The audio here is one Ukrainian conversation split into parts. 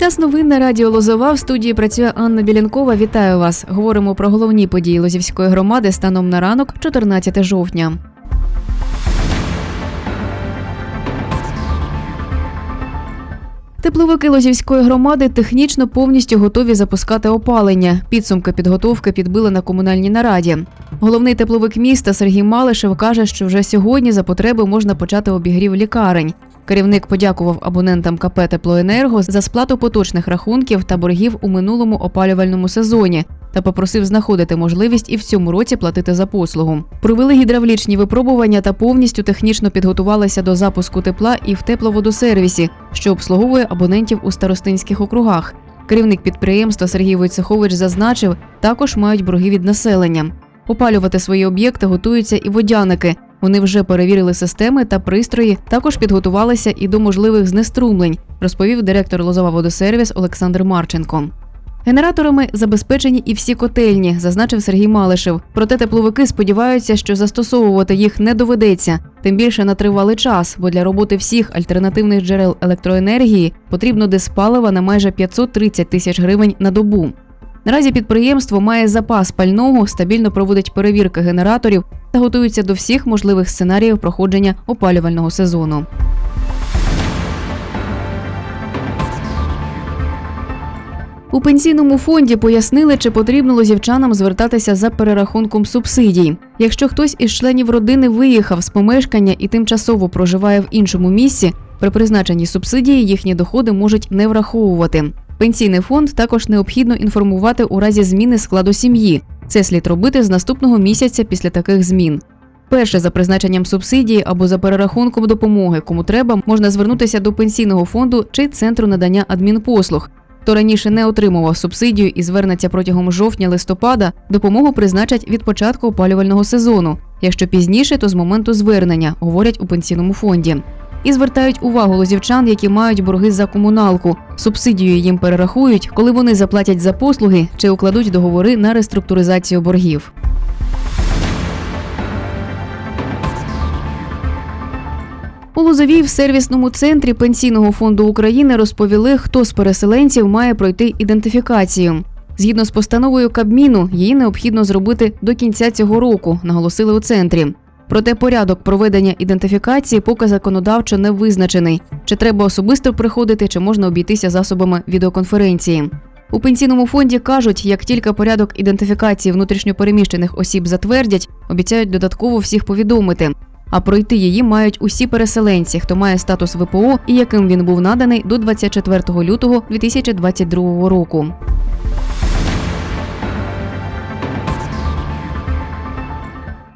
Час новин на радіо Лозова в студії працює Анна Білянкова. Вітаю вас. Говоримо про головні події Лозівської громади станом на ранок, 14 жовтня. Тепловики Лозівської громади технічно повністю готові запускати опалення. Підсумки підготовки підбили на комунальній нараді. Головний тепловик міста Сергій Малишев каже, що вже сьогодні за потреби можна почати обігрів лікарень. Керівник подякував абонентам КП Теплоенерго за сплату поточних рахунків та боргів у минулому опалювальному сезоні та попросив знаходити можливість і в цьому році платити за послугу. Провели гідравлічні випробування та повністю технічно підготувалися до запуску тепла і в тепловодосервісі, що обслуговує абонентів у старостинських округах. Керівник підприємства Сергій Войцехович зазначив, також мають борги від населення. Опалювати свої об'єкти готуються і водяники. Вони вже перевірили системи та пристрої, також підготувалися і до можливих знеструмлень, розповів директор Лозова водосервіс Олександр Марченко. Генераторами забезпечені і всі котельні, зазначив Сергій Малишев. Проте тепловики сподіваються, що застосовувати їх не доведеться, тим більше на тривалий час, бо для роботи всіх альтернативних джерел електроенергії потрібно диспалива на майже 530 тисяч гривень на добу. Наразі підприємство має запас пального, стабільно проводить перевірки генераторів та готується до всіх можливих сценаріїв проходження опалювального сезону. У пенсійному фонді пояснили, чи потрібно лозівчанам звертатися за перерахунком субсидій. Якщо хтось із членів родини виїхав з помешкання і тимчасово проживає в іншому місці, при призначенні субсидії їхні доходи можуть не враховувати. Пенсійний фонд також необхідно інформувати у разі зміни складу сім'ї. Це слід робити з наступного місяця після таких змін. Перше за призначенням субсидії або за перерахунком допомоги, кому треба, можна звернутися до пенсійного фонду чи центру надання адмінпослуг. Хто раніше не отримував субсидію і звернеться протягом жовтня-листопада, допомогу призначать від початку опалювального сезону. Якщо пізніше, то з моменту звернення, говорять у пенсійному фонді. І звертають увагу лозівчан, які мають борги за комуналку. Субсидію їм перерахують, коли вони заплатять за послуги чи укладуть договори на реструктуризацію боргів. У Лозовій в сервісному центрі Пенсійного фонду України розповіли, хто з переселенців має пройти ідентифікацію. Згідно з постановою Кабміну, її необхідно зробити до кінця цього року, наголосили у центрі. Проте порядок проведення ідентифікації поки законодавчо не визначений. Чи треба особисто приходити, чи можна обійтися засобами відеоконференції. У пенсійному фонді кажуть, як тільки порядок ідентифікації внутрішньопереміщених осіб затвердять, обіцяють додатково всіх повідомити. А пройти її мають усі переселенці, хто має статус ВПО і яким він був наданий до 24 лютого 2022 року.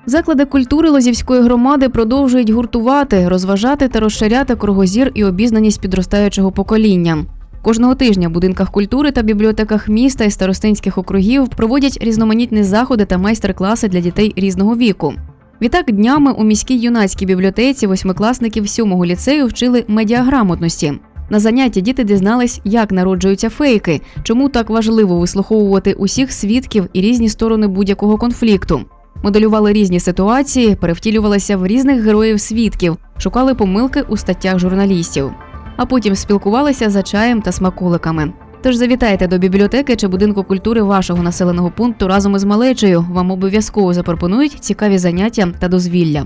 Заклади культури Лозівської громади продовжують гуртувати, розважати та розширяти кругозір і обізнаність підростаючого покоління. Кожного тижня в будинках культури та бібліотеках міста і старостинських округів проводять різноманітні заходи та майстер-класи для дітей різного віку. Відтак днями у міській юнацькій бібліотеці восьмикласників сьомого ліцею вчили медіаграмотності. На занятті діти дізнались, як народжуються фейки, чому так важливо вислуховувати усіх свідків і різні сторони будь-якого конфлікту. Моделювали різні ситуації, перевтілювалися в різних героїв свідків, шукали помилки у статтях журналістів, а потім спілкувалися за чаєм та смаколиками. Тож завітайте до бібліотеки чи будинку культури вашого населеного пункту разом із малечею. Вам обов'язково запропонують цікаві заняття та дозвілля.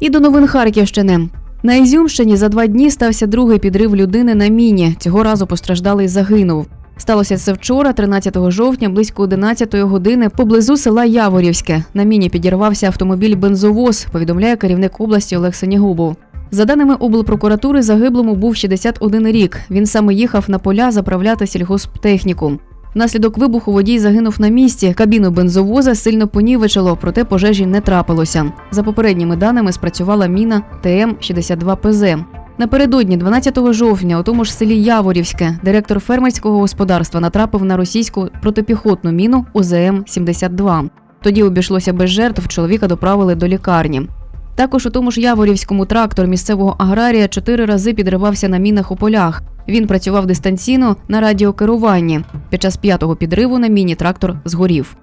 І до новин Харківщини. На Ізюмщині за два дні стався другий підрив людини на міні. Цього разу постраждалий загинув. Сталося це вчора, 13 жовтня, близько 11 години, поблизу села Яворівське. На міні підірвався автомобіль бензовоз. Повідомляє керівник області Олег Сенігубов. За даними облпрокуратури, загиблому був 61 рік. Він саме їхав на поля заправляти сільгосптехніку. Внаслідок вибуху водій загинув на місці. Кабіну бензовоза сильно понівечило, проте пожежі не трапилося. За попередніми даними спрацювала міна ТМ-62ПЗ. Напередодні, 12 жовтня, у тому ж селі Яворівське, директор фермерського господарства натрапив на російську протипіхотну міну УЗМ-72. Тоді обійшлося без жертв. Чоловіка доправили до лікарні. Також у тому ж Яворівському трактор місцевого аграрія чотири рази підривався на мінах у полях. Він працював дистанційно на радіокеруванні. Під час п'ятого підриву на міні трактор згорів.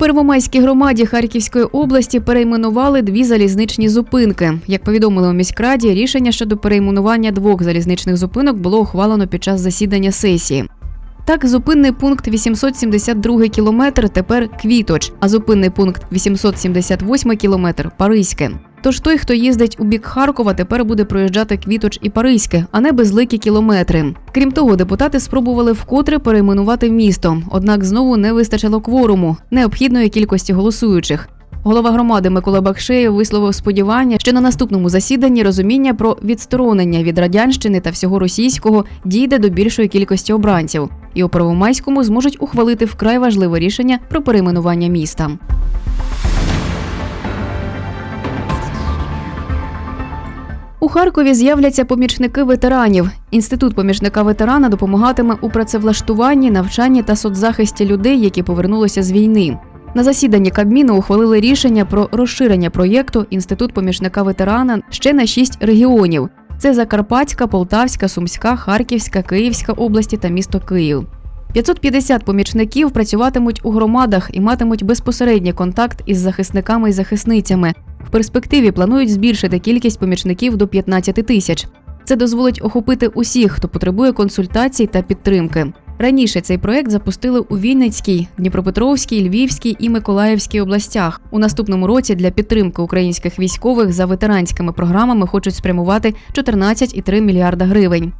Первомайській громаді Харківської області перейменували дві залізничні зупинки. Як повідомили у міськраді, рішення щодо перейменування двох залізничних зупинок було ухвалено під час засідання сесії. Так, зупинний пункт 872 кілометр тепер Квіточ, а зупинний пункт 878 кілометр Паризьке. Тож той, хто їздить у бік Харкова, тепер буде проїжджати Квіточ і Паризьке, а не безликі кілометри. Крім того, депутати спробували вкотре перейменувати місто, однак знову не вистачило кворуму, необхідної кількості голосуючих. Голова громади Микола Бакшеєв висловив сподівання, що на наступному засіданні розуміння про відсторонення від радянщини та всього російського дійде до більшої кількості обранців, і у Первомайському зможуть ухвалити вкрай важливе рішення про перейменування міста. У Харкові з'являться помічники ветеранів. Інститут помічника ветерана допомагатиме у працевлаштуванні, навчанні та соцзахисті людей, які повернулися з війни. На засіданні Кабміну ухвалили рішення про розширення проєкту Інститут помічника ветерана ще на шість регіонів: це Закарпатська, Полтавська, Сумська, Харківська, Київська області та місто Київ. 550 помічників працюватимуть у громадах і матимуть безпосередній контакт із захисниками і захисницями. В перспективі планують збільшити кількість помічників до 15 тисяч. Це дозволить охопити усіх, хто потребує консультацій та підтримки. Раніше цей проект запустили у Вінницькій, Дніпропетровській, Львівській і Миколаївській областях. У наступному році для підтримки українських військових за ветеранськими програмами хочуть спрямувати 14,3 мільярда гривень.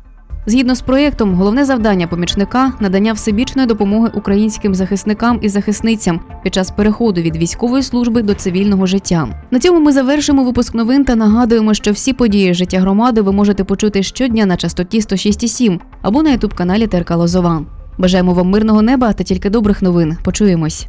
Згідно з проєктом, головне завдання помічника надання всебічної допомоги українським захисникам і захисницям під час переходу від військової служби до цивільного життя. На цьому ми завершимо випуск новин та нагадуємо, що всі події життя громади ви можете почути щодня на частоті 106,7 або на ютуб каналі ТРК Лозова. Бажаємо вам мирного неба та тільки добрих новин. Почуємось.